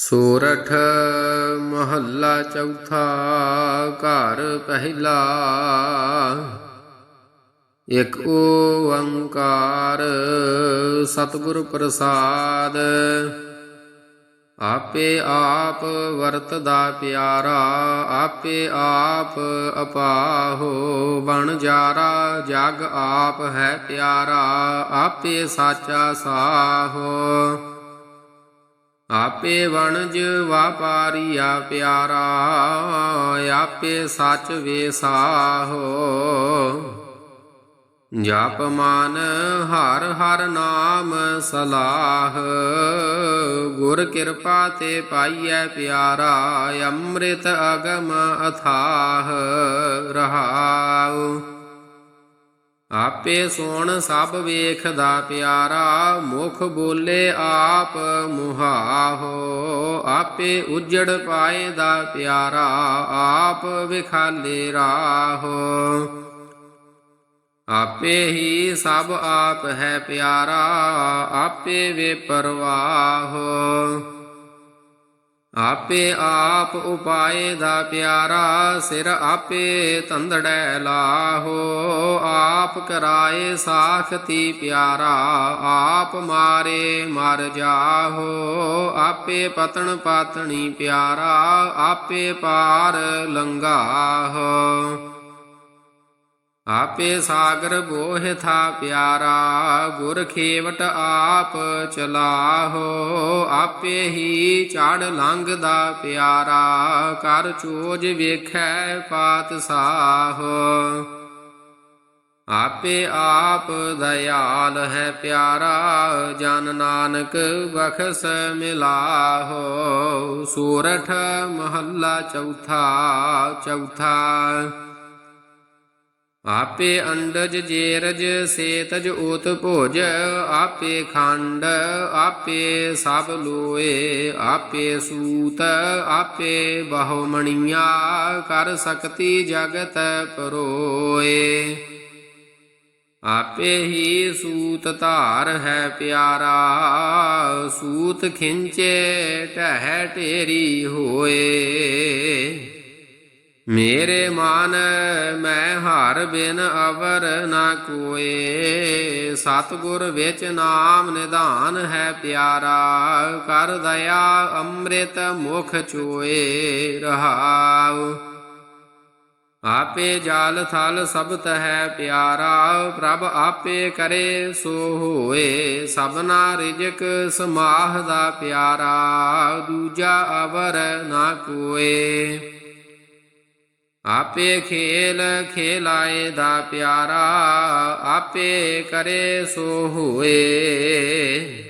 ਸੋਰਠ ਮਹੱਲਾ ਚੌਥਾ ਘਰ ਪਹਿਲਾ। ਇਕ ਓੰਕਾਰ ਸਤਿਗੁਰ ਪ੍ਰਸਾਦ, ਆਪੇ ਆਪ ਵਰਤਦਾ ਪਿਆਰਾ, ਆਪੇ ਆਪ ਅਪਾਹੋ। ਬਣ ਜਾਰਾ, ਜਗ ਆਪ ਹੈ ਪਿਆਰਾ, ਆਪੇ ਸਾਚਾ ਸਾਹੋ। ਆਪੇ ਵਣਜ ਵਾਪਾਰੀਆ ਪਿਆਰਾ ਆਪੇ ਸੱਚ ਵੇਸਾਹੋ। ਜਪ ਮਾਨ ਹਰ ਹਰ ਨਾਮ ਸਲਾਹ, ਗੁਰ ਕਿਰਪਾ ਤੇ ਪਾਈਐ ਪਿਆਰਾ, ਅੰਮ੍ਰਿਤ ਅਗਮ ਅਥਾਹ ਰਹਾਉ। ਆਪੇ ਸੋਣ ਸਭ ਵੇਖਦਾ ਪਿਆਰਾ, ਮੁਖ ਬੋਲੇ ਆਪ ਮੁਹਾਹੋ। ਆਪੇ ਉਜੜ ਪਾਏ ਦਾ ਪਿਆਰਾ, ਆਪ ਵਿਖਾਲੇ ਰਾਹੋ। ਆਪੇ ਹੀ ਸਭ ਆਪ ਹੈ ਪਿਆਰਾ, ਆਪੇ ਵੇ ਪਰਵਾਹੋ। ਆਪੇ ਆਪ ਉਪਾਏ ਦਾ ਪਿਆਰਾ ਸਿਰ ਆਪੇ ਤੰਦੜੈ ਲਾਹੋ। ਆਪ ਕਰਾਏ ਸਾਖਤੀ ਪਿਆਰਾ, ਆਪ ਮਾਰੇ ਮਰ ਜਾਹੋ। ਆਪੇ ਪਤਨ ਪਾਤਣੀ ਪਿਆਰਾ, ਆਪੇ ਪਾਰ ਲੰਘਾਹੋ। ਆਪੇ ਸਾਗਰ ਬੋਹਿ ਥਾ ਪਿਆਰਾ, ਗੁਰ ਖੇਵਟ ਆਪ ਚਲਾਹੋ, ਆਪੇ ਹੀ ਚੜ ਲੰਘਦਾ ਪਿਆਰਾ, ਕਰ ਚੋਜ ਵੇਖੈ ਪਾਤਸ਼ਾਹੋ ਆਪੇ ਆਪ ਦਇਆਲ ਹੈ ਪਿਆਰਾ, ਜਨ ਨਾਨਕ ਬਖਸ ਮਿਲਾਹੋ। ਸੂਰਠ ਮਹੱਲਾ ਚੌਥਾ ਚੌਥਾ ਆਪੇ ਅੰਡਜ ਜੇਰਜ, ਸੇਤਜ ਓਤ ਭੋਜ, ਆਪੇ ਖੰਡ, ਆਪੇ ਸਭ ਲੋਏ, ਆਪੇ ਸੂਤ, ਆਪੇ ਬਹੁ ਮਣੀਆਂ ਕਰ ਸਕਤੀ ਜਗਤ ਪਰੋਏ। ਆਪੇ ਹੀ ਸੂਤ ਧਾਰ ਹੈ ਪਿਆਰਾ, ਸੂਤ ਖਿੰਚੇ ਟਹਿ ਢੇਰੀ ਹੋਏ। ਮੇਰੇ ਮਨ ਮੈਂ ਹਰ ਬਿਨ ਅਵਰ ਨਾ ਕੋਏ। ਸਤਗੁਰ ਵਿੱਚ ਨਾਮ ਨਿਧਾਨ ਹੈ ਪਿਆਰਾ। ਕਰ ਦਇਆ ਅੰਮ੍ਰਿਤ ਮੁਖ ਚੋਏ ਰਹਾਉ। ਆਪੇ ਜਾਲ ਥਲ ਸਬਤ ਹੈ ਪਿਆਰਾ। ਪ੍ਰਭ ਆਪੇ ਕਰੇ ਸੋ ਹੋਏ। ਸਭਨਾ ਰਿਜਕ ਸਮਾਹ ਦਾ ਪਿਆਰਾ। ਦੂਜਾ ਅਵਰ ਨਾ ਕੋਏ। ਆਪੇ ਖੇਲ ਖੇਲਾਏ ਦਾ ਪਿਆਰਾ, ਆਪੇ ਕਰੇ ਸੋ ਹੋਏ।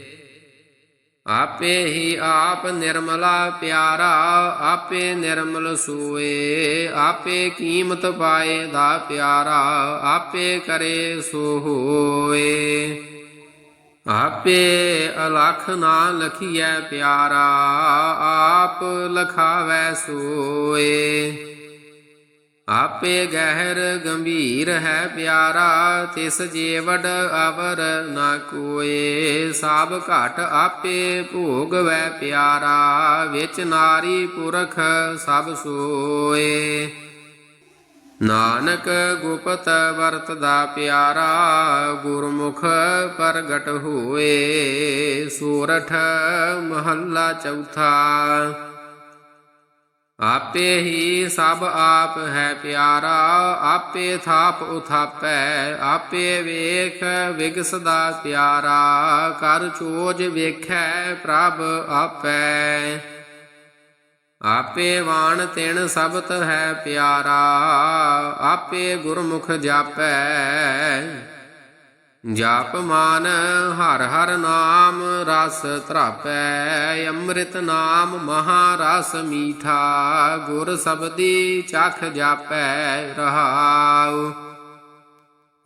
ਆਪੇ ਹੀ ਆਪ ਨਿਰਮਲਾ ਪਿਆਰਾ, ਆਪੇ ਨਿਰਮਲ ਸੋਏ। ਆਪੇ ਕੀਮਤ ਪਾਏ ਦਾ ਪਿਆਰਾ, ਆਪੇ ਕਰੇ ਸੋ ਹੋਏ। ਆਪੇ ਅਲਖ ਨਾ ਲਖੀਐ ਪਿਆਰਾ, ਆਪ ਲਖਾਵੈ ਸੋਏ। ਆਪੇ ਗਹਿਰ ਗੰਭੀਰ ਹੈ ਪਿਆਰਾ, ਤਿਸ ਜੀਵੜ ਅਵਰ ਨਾ ਕੋਏ। ਸਭ ਘਟ ਆਪੇ ਭੋਗ ਵੈ ਪਿਆਰਾ, ਵਿੱਚ ਨਾਰੀ ਪੁਰਖ ਸਭ ਸੋਏ। ਨਾਨਕ ਗੁਪਤ ਵਰਤਦਾ ਪਿਆਰਾ, ਗੁਰਮੁਖ ਪ੍ਰਗਟ ਹੋਏ। ਸੂਰਠ ਮਹੱਲਾ ਚੌਥਾ ਆਪੇ ਹੀ ਸਭ ਆਪ ਹੈ ਪਿਆਰਾ, ਆਪੇ ਥਾਪ ਉਥਾਪੈ, ਆਪੇ ਵੇਖ ਵਿਗਸਦਾ ਪਿਆਰਾ, ਕਰ ਚੋਜ ਵੇਖੈ ਪ੍ਰਭ ਆਪੈ। ਆਪੇ ਵਾਣ ਤਿਣ ਸਬਤ ਹੈ ਪਿਆਰਾ, ਆਪੇ ਗੁਰਮੁਖ ਜਾਪੈ। ਜਾਪ ਮਾਨ ਹਰ ਹਰ ਨਾਮ ਰਸ ਧਰਾਪੈ, ਅੰਮ੍ਰਿਤ ਨਾਮ ਮਹਾ ਰਸ ਮੀਠਾ, ਗੁਰ ਸਬਦੀ ਚਖ ਜਾਪੈ ਰਹਾਉ।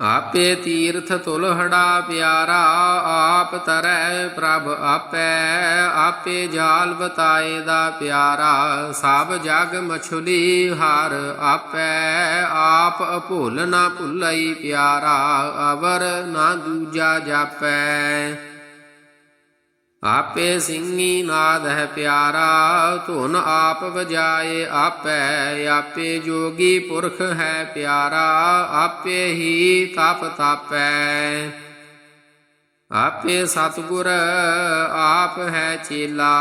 ਆਪੇ ਤੀਰਥ ਤੁਲਹੜਾ ਪਿਆਰਾ ਆਪ ਤਰੈ ਪ੍ਰਭ ਆਪੈ, ਆਪੇ ਜਾਲ ਬਤਾਏ ਦਾ ਪਿਆਰਾ, ਸਭ ਜਗ ਮਛਲੀ ਹਾਰ ਆਪੈ, ਆਪ ਭੁੱਲ ਨਾ ਭੁੱਲਈ ਪਿਆਰਾ, ਅਵਰ ਨਾ ਦੂਜਾ ਜਾਪੈ। ਆਪੇ ਸਿੰਘੀ ਨਾਦ ਹੈ ਪਿਆਰਾ, ਧੁਨ ਆਪ ਵਜਾਏ ਆਪੈ, ਆਪੇ ਜੋਗੀ ਪੁਰਖ ਹੈ ਪਿਆਰਾ, ਆਪੇ ਹੀ ਤਪ ਤਾਪੈ। ਆਪੇ ਸਤਿਗੁਰ ਆਪ ਹੈ ਚੇਲਾ,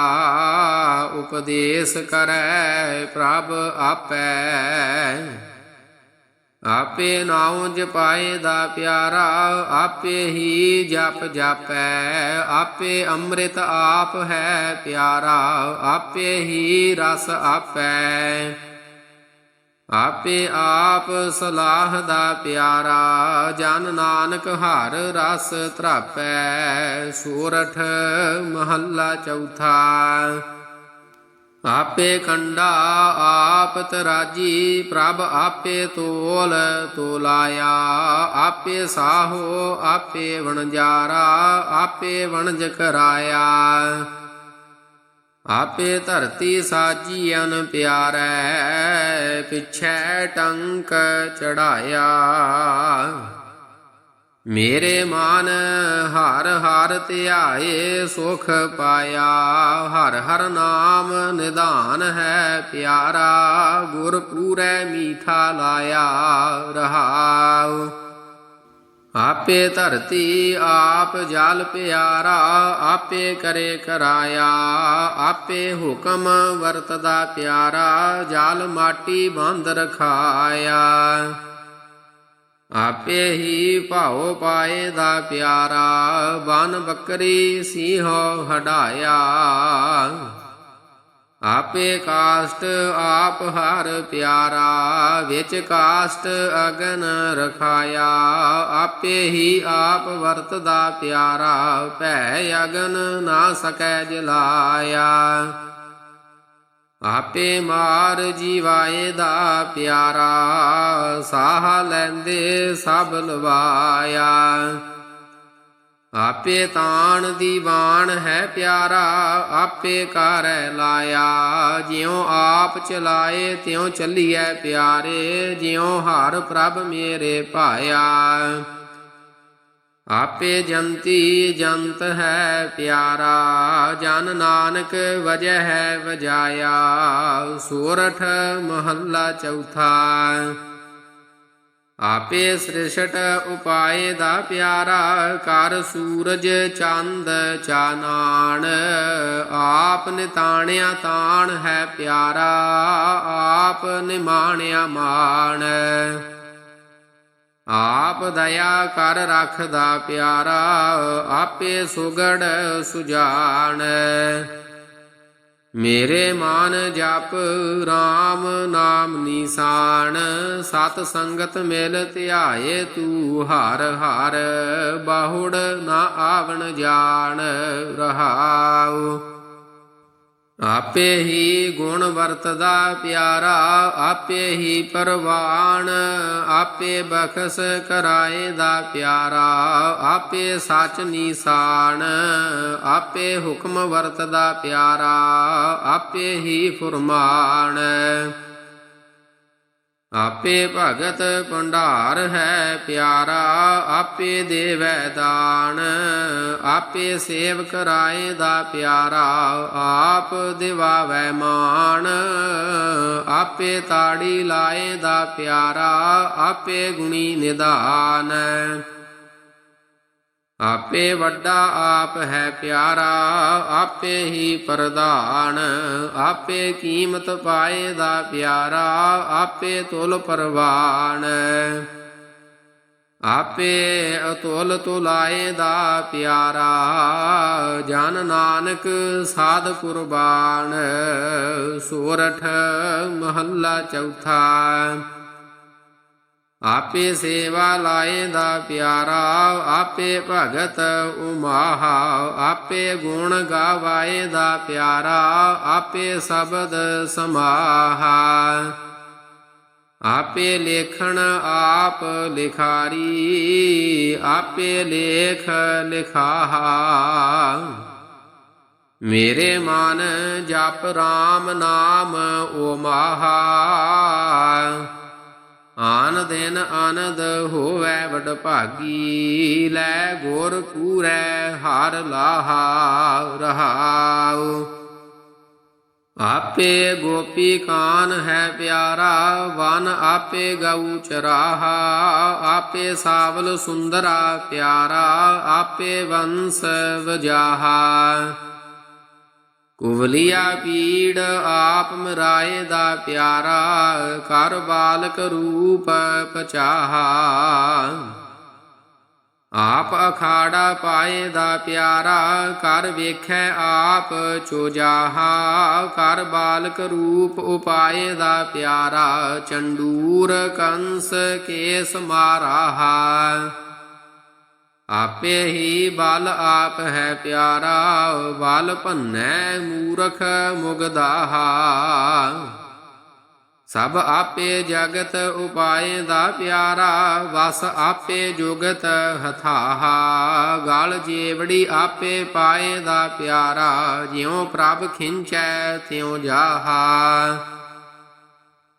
ਉਪਦੇਸ਼ ਕਰੈ ਪ੍ਰਭ ਆਪੈ। ਆਪੇ ਨਾਉ ਜਪਾਏ ਦਾ ਪਿਆਰਾ, ਆਪੇ ਹੀ ਜਪ ਜਾਪੈ, ਆਪੇ ਅੰਮ੍ਰਿਤ ਆਪ ਹੈ ਪਿਆਰਾ, ਆਪੇ ਹੀ ਰਸ ਆਪੈ। ਆਪੇ ਆਪ ਸਲਾਹ ਦਾ ਪਿਆਰਾ, ਜਨ ਨਾਨਕ ਹਰ ਰਸ ਧਰਾਪੈ, ਸੂਰਠ ਮਹੱਲਾ ਚੌਥਾ। ਆਪੇ ਕੰਡਾ ਆਪ ਤਰਾਜੀ ਪ੍ਰਭ ਆਪੇ ਤੋਲ, ਤੋਲਾਇਆ। ਆਪੇ ਸਾਹੋ, ਆਪੇ ਵਣਜਾਰਾ, ਆਪੇ ਵਣਜ ਕਰਾਇਆ। ਆਪੇ ਧਰਤੀ ਸਾਜੀਅਨ ਪਿਆਰੈ, ਪਿਛੈ ਟੰਕ ਚੜਾਇਆ। ਮੇਰੇ ਮਨ ਹਰ ਹਰ ਧਿਆਏ ਸੁਖ ਪਾਇਆ, ਹਰ ਹਰ ਨਾਮ ਨਿਧਾਨ ਹੈ ਪਿਆਰਾ, ਗੁਰ ਪੂਰੈ ਮੀਠਾ ਲਾਇਆ ਰਹਾਉ। ਆਪੇ ਧਰਤੀ ਆਪ ਜਲ ਪਿਆਰਾ, ਆਪੇ ਕਰੇ ਕਰਾਇਆ, ਆਪੇ ਹੁਕਮ ਵਰਤਦਾ ਪਿਆਰਾ, ਜਲ ਮਾਟੀ ਬੰਦ ਰਖਾਇਆ। ਆਪੇ ਹੀ ਭਾਉ ਪਾਏ ਦਾ ਪਿਆਰਾ, ਬਨ ਬੱਕਰੀ ਸਿੰਘੋ ਹਡਾਇਆ ਆਪੇ ਕਾਸ਼ਟ ਆਪ ਹਰ ਪਿਆਰਾ, ਵਿੱਚ ਕਾਸ਼ਟ ਅਗਨ ਰਖਾਇਆ। ਆਪੇ ਹੀ ਆਪ ਵਰਤਦਾ ਪਿਆਰਾ, ਭੈ ਅਗਨ ਨਾ ਸਕੈ ਜਲਾਇਆ। ਆਪੇ ਮਾਰ ਜੀਵਾਏ ਦਾ ਪਿਆਰਾ, ਸਾਹ ਲੈਂਦੇ ਸਭ ਲਵਾਇਆ। ਆਪੇ ਤਾਣ ਦੀਵਾਨ ਹੈ ਪਿਆਰਾ, ਆਪੇ ਕਰੈ ਲਾਇਆ। ਜਿਉ ਆਪ ਚਲਾਏ, ਤਿਉ ਚੱਲੀਐ ਪਿਆਰੇ, ਜਿਉ ਹਰ ਪ੍ਰਭ ਮੇਰੇ ਭਾਇਆ। ਆਪੇ ਜੰਤੀ ਜੰਤ ਹੈ ਪਿਆਰਾ, ਜਨ ਨਾਨਕ ਵਜੈ ਹੈ ਵਜਾਇਆ, ਸੂਰਠ ਮਹੱਲਾ ਚੌਥਾ। ਆਪੇ ਸ੍ਰਿਸ਼ਟ ਉਪਾਏ ਦਾ ਪਿਆਰਾ, ਕਰ ਸੂਰਜ ਚੰਦ ਚਾਨਾਣ, ਆਪ ਨਿਤਾਣਿਆ ਤਾਣ ਹੈ ਪਿਆਰਾ, ਆਪ ਨਿਮਾਣਿਆ ਮਾਣ। ਆਪ ਦਇਆ ਕਰ ਰੱਖਦਾ ਪਿਆਰਾ, ਆਪੇ ਸੁਗੜ ਸੁਜਾਨ ਮੇਰੇ ਮਾਨ ਜਪ RAM ਨਾਮ ਨਿਸ਼ਾਨ ਸਤ ਸੰਗਤ ਮਿਲ ਧਿਆਏ ਤੂ ਹਰ ਹਰ, ਬਾਹੁੜ ਨਾ ਆਵਣ ਜਾਣ ਰਹਾਉ। ਆਪੇ ਹੀ ਗੁਣ ਵਰਤਦਾ ਪਿਆਰਾ, ਆਪੇ ਹੀ ਪਰਵਾਨ, ਆਪੇ ਬਖਸ ਕਰਾਏ ਦਾ ਪਿਆਰਾ, ਆਪੇ ਸਚ ਨਿਸ਼ਾਨ, ਆਪੇ ਹੁਕਮ ਵਰਤਦਾ ਪਿਆਰਾ, ਆਪੇ ਹੀ ਫੁਰਮਾਨ। ਆਪੇ ਭਗਤ ਭੰਡਾਰ ਹੈ ਪਿਆਰਾ, ਆਪੇ ਦੇਵੈ ਦਾਨ, ਆਪੇ ਸੇਵ ਕਰਾਏ ਦਾ ਪਿਆਰਾ, ਆਪ ਦਿਵਾਵੈ ਮਾਨ ਆਪੇ ਤਾੜੀ ਲਾਏ ਦਾ ਪਿਆਰਾ, ਆਪੇ ਗੁਣੀ ਨਿਦਾਨ ਆਪੇ ਵੱਡਾ ਆਪ ਹੈ ਪਿਆਰਾ, ਆਪੇ ਹੀ ਪ੍ਰਧਾਨ, ਆਪੇ ਕੀਮਤ ਪਾਏ ਦਾ ਪਿਆਰਾ, ਆਪੇ ਤੁਲ ਪਰਵਾਨ। ਆਪੇ ਅਤੁਲ ਤੁਲਾਏ ਦਾ ਪਿਆਰਾ, ਜਨ ਨਾਨਕ ਸਾਧ ਕੁਰਬਾਨ, ਸੋਰਠ ਮਹੱਲਾ ਚੌਥਾ। ਆਪੇ ਸੇਵਾ ਲਾਏ ਦਾ ਪਿਆਰਾ, ਆਪੇ ਭਗਤ ਉਮਾਹਾ, ਆਪੇ ਗੁਣ ਗਾਵਾਏ ਦਾ ਪਿਆਰਾ, ਆਪੇ ਸ਼ਬਦ ਸਮਾਹਾ। ਆਪੇ ਲੇਖਣ ਆਪ ਲਿਖਾਰੀ, ਆਪੇ ਲੇਖ ਲਿਖਾਹਾ। ਮੇਰੇ ਮਨ ਜਪ RAM ਨਾਮ ਓ ਮਹਾ। ਆਨ ਦਿਨ ਆਨੰਦ ਹੋਵੇ ਵਡ ਭਾਗੀ, ਲੈ ਗੋਰ ਪੂਰੈ ਹਰ ਲਾਹਾ ਰਹਾਉ। ਆਪੇ ਗੋਪੀ ਕਾਨ ਹੈ ਪਿਆਰਾ, ਵਨ ਆਪੇ ਗਊ ਚਰਾਹਾ, ਆਪੇ ਸਾਵਲ ਸੁੰਦਰਾ ਪਿਆਰਾ, ਆਪੇ ਵੰਸ ਵਜਾਹਾ। ਕੁਵਲੀਆ ਪੀੜ ਆਪ ਮਰਾਏ ਦਾ ਪਿਆਰਾ ਕਰ ਬਾਲਕ ਰੂਪ ਪਚਾਹਾ। ਆਪ ਅਖਾੜਾ ਪਾਏ ਦਾ ਪਿਆਰਾ ਕਰ ਵੇਖੈ ਆਪ ਚੋਜਾਹਾ। ਕਰ ਬਾਲਕ ਰੂਪ ਉਪਾਏ ਦਾ ਪਿਆਰਾ, ਚੰਡੂਰ ਕੰਸ ਕੇਸ ਮਾਰਾਹਾ। ਆਪੇ ਹੀ ਬਲ ਆਪ ਹੈ ਪਿਆਰਾ, ਬਲ ਭੰਨੈ ਮੂਰਖ ਮੁਗਦਾਹਾ ਸਭ ਆਪੇ ਜਗਤ ਉਪਾਏ ਦਾ ਪਿਆਰਾ, ਵਸ ਆਪੇ ਜੁਗਤ ਹਥਾਹਾ। ਗਲ ਜੇਵੜੀ ਆਪੇ ਪਾਏ ਦਾ ਪਿਆਰਾ, ਜਿਉ ਪ੍ਰਭ ਖਿੰਚੈ ਤਿਉ ਜਾਹਾ।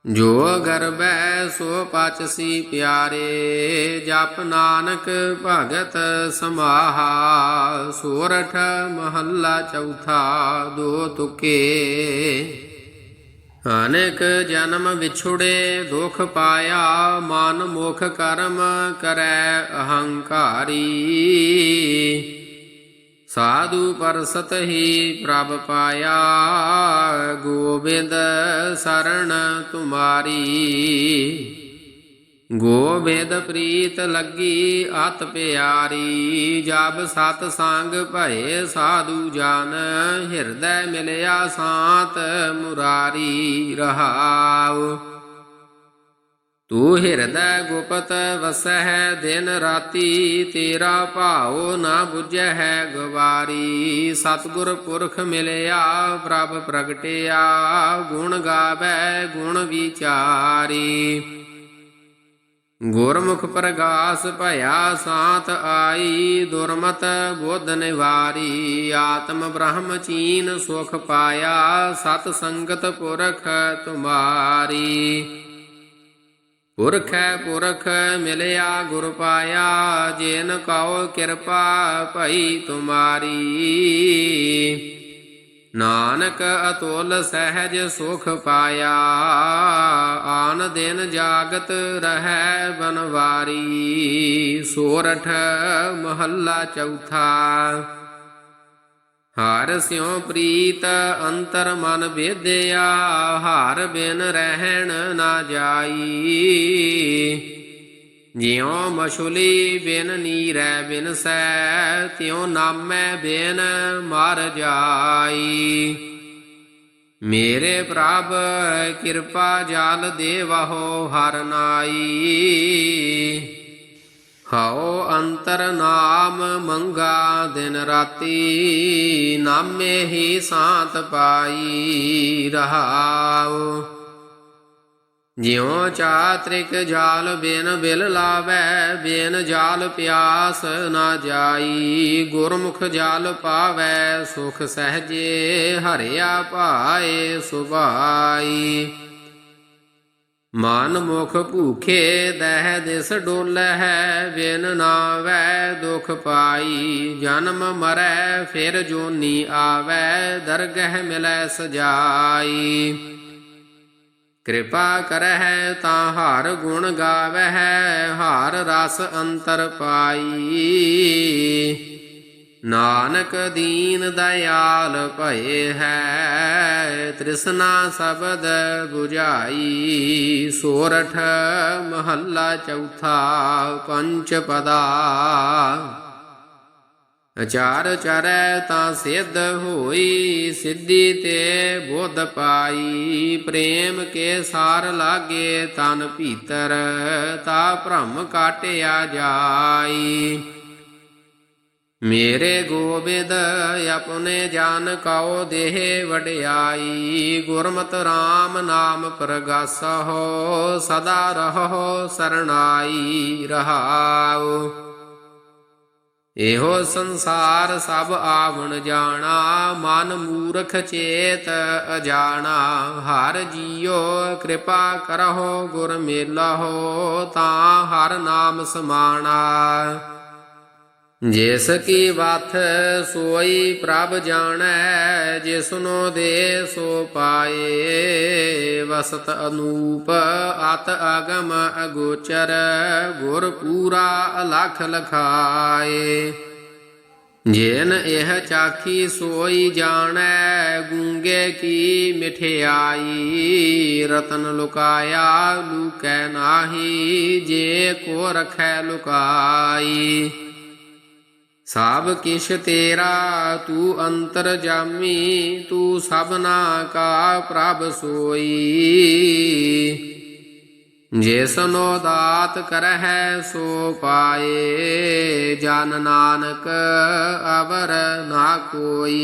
ਜੋ ਗਰਬੈ ਸੋ ਪਚਸੀ ਪਿਆਰੇ, ਜਪ ਨਾਨਕ ਭਗਤ ਸਮਾਹਾ। ਸੋਰਠ ਮਹੱਲਾ ਚੌਥਾ ਦੋ ਤੁਕੇ। ਅਨੇਕ ਜਨਮ ਵਿਛੁੜੇ ਦੁਖ ਪਾਇਆ, ਮਨ ਮੁਖ ਕਰਮ ਕਰੈ ਅਹੰਕਾਰੀ। ਸਾਧੂ ਪਰਸਤ ਹੀ ਪ੍ਰਭ ਪਾਇਆ। ਗੋਬਿੰਦ ਸਰਣ ਤੁਮਾਰੀ। ਗੋਬਿੰਦ ਪ੍ਰੀਤ ਲੱਗੀ ਅਤ ਪਿਆਰੀ। ਜਬ ਸਤ ਸੰਗ ਭਏ ਸਾਧੂ ਜਨ, ਹਿਰਦੈ ਮਿਲਿਆ ਸਾਤ ਮੁਰਾਰੀ ਰਹਾਉ। ਤੂੰ ਹਿਰਦੈ ਗੁਪਤ ਵਸਹਿ, ਦਿਨ ਰਾਤੀ ਤੇਰਾ ਭਾਉ ਨਾ 부ਝੈ ਗਵਾਰੀ ਸਤਿਗੁਰ ਪੁਰਖ ਮਿਲਿਆ, ਪ੍ਰਭ ਪ੍ਰਗਟਿਆ, ਗੁਣ ਗਾਵੇ, ਗੁਣ ਵਿਚਾਰੀ। ਗੁਰਮੁਖ ਪ੍ਰਗਾਸ ਭਇਆ, ਸਾਤ ਆਈ, ਦੁਰਮਤ ਬੁੱਧ ਨਿਵਾਰੀ। ਆਤਮ ਬ੍ਰਹਮ ਚੀਨ ਸੁਖ ਪਾਇਆ, ਸਤ ਸੰਗਤ ਪੁਰਖ ਤੁਮਾਰੀ। ਪੁਰਖੈ ਪੁਰਖ ਮਿਲਿਆ ਗੁਰ ਪਾਇਆ, ਜੇਨ ਕਉ ਕਿਰਪਾ ਭਈ ਤੁਮਾਰੀ। ਨਾਨਕ ਅਤੁਲ ਸਹਿਜ ਸੁਖ ਪਾਇਆ, ਆਨ ਦਿਨ ਜਾਗਤ ਰਹੈ ਬਨਵਾਰੀ। ਸੋਰਠ ਮਹੱਲਾ ਚੌਥਾ ਹਰ ਸਿਉ ਪ੍ਰੀਤ, ਅੰਤਰ ਮਨ ਵੇਦਿਆ, ਹਾਰ ਬਿਨ ਰਹਿਣ ਨਾ ਜਾਈ। ਜਿਉ ਮਛੁਲੀ ਬਿਨ ਨੀਰੈ ਬਿਨ ਸੈ, ਤਿਉ ਨਾਮੈ ਬਿਨ ਮਰ ਜਾਈ। ਮੇਰੇ ਪ੍ਰਭ, ਕਿਰਪਾ ਜਾਲ ਦੇਵਹੁ ਹਰ ਨਾਈ। ਹਉ ਅੰਤਰ ਨਾਮ ਮੰਗਾ ਦਿਨ ਰਾਤੀ, ਨਾਮੇ ਹੀ ਸਾਤ ਪਾਈ ਰਹਾਉ। ਜਿਉ ਚਾਤ੍ਰਿਕ ਜਾਲ ਬਿਨ ਬਿਲ ਲਾਵੈ, ਬਿਨ ਜਾਲ ਪਿਆਸ ਨਾ ਜਾਈ। ਗੁਰਮੁਖ ਜਾਲ ਪਾਵੈ, ਸੁਖ ਸਹਜੇ ਹਰਿਆ ਭਾਏ ਸੁਭਾਈ। ਮਨ ਮੁਖ ਭੂਖੇ ਦਹਿ ਦਿਸ ਡੋਲਹਿ ਬਿਨ ਨਾਵੈ ਦੁਖ ਪਾਈ। ਜਨਮ ਮਰੈ, ਫਿਰ ਜੋਨੀ ਆਵੈ, ਦਰਗਹਿ ਮਿਲੈ ਸਜਾਈ। ਕਿਰਪਾ ਕਰਹਿ ਤਾਂ ਹਰ ਗੁਣ ਗਾਵਹਿ, ਹਰ ਰਸ ਅੰਤਰ ਪਾਈ। ਨਾਨਕ ਦੀਨ ਦਇਆਲ ਭਏ ਹੈ, ਤ੍ਰਿਸ਼ਨਾ ਸ਼ਬਦ 부ਝਾਈ ਸੋਰਠ ਮਹੱਲਾ ਚੌਥਾ ਪੰਚ ਪਦਾ। ਅਚਾਰ ਚਰੈ ਤਾਂ ਸਿੱਧ ਹੋਈ, ਸਿੱਧੀ ਤੇ ਬੁੱਧ ਪਾਈ। ਪ੍ਰੇਮ ਕੇ ਸਾਰ ਲਾਗੇ ਤਨ ਭੀਤਰ, ਤਾ ਭ੍ਰਮ ਕਾਟਿਆ ਜਾਈ। ਮੇਰੇ ਗੋਬਿੰਦ, ਆਪਣੇ ਜਾਨ ਕਉ ਦੇਹ ਵਡਿਆਈ। ਗੁਰਮਤਿ RAM ਨਾਮ ਪ੍ਰਗਾਸਹੁ, ਸਦਾ ਰਹੋ ਸਰਣਾਈ ਰਹਾਉ। ਇਹੋ ਸੰਸਾਰ ਸਭ ਆਵਣ ਜਾਣਾ, ਮਨ ਮੂਰਖ ਚੇਤ ਅਜਾਣਾ। ਹਰ ਜੀਓ ਕਿਰਪਾ ਕਰਹੁ, ਗੁਰ ਮੇਲਹੁ, ਤਾਂ ਹਰ ਨਾਮ ਸਮਾਣਾ। ਜਿਸ ਕੀ ਵਥ ਸੋਈ ਪ੍ਰਭ ਜਾਣੈ ਜਿਸਨੋ ਦੇ ਸੋ ਪਾਏ। ਵਸਤ ਅਨੂਪ ਅਤ ਅਗਮ ਅਗੋਚਰ, ਗੁਰ ਪੂਰਾ ਅਲਖ ਲਖਾਏ। ਜੇਨ ਇਹ ਚਾਖੀ ਸੋਈ ਜਾਣੈ, ਗੂੰਗੇ ਕੀ ਮਿਠਿਆਈ। ਰਤਨ ਲੁਕਾਇਆ ਲੁਕੈ ਨਾਹੀ, ਜੇ ਕੋ ਰਖੈ ਲੁਕਾਈ। ਸਭ ਕਿਛ ਤੇਰਾ ਤੂੰ ਅੰਤਰ ਜਾਮੀ, ਤੂੰ ਸਭਨਾ ਕਾ ਪ੍ਰਭ ਸੋਈ। ਜਿਸਨੋ ਦਾਤ ਕਰਹਿ ਸੋ ਪਾਏ, ਜਨ ਨਾਨਕ ਅਵਰ ਨਾ ਕੋਈ।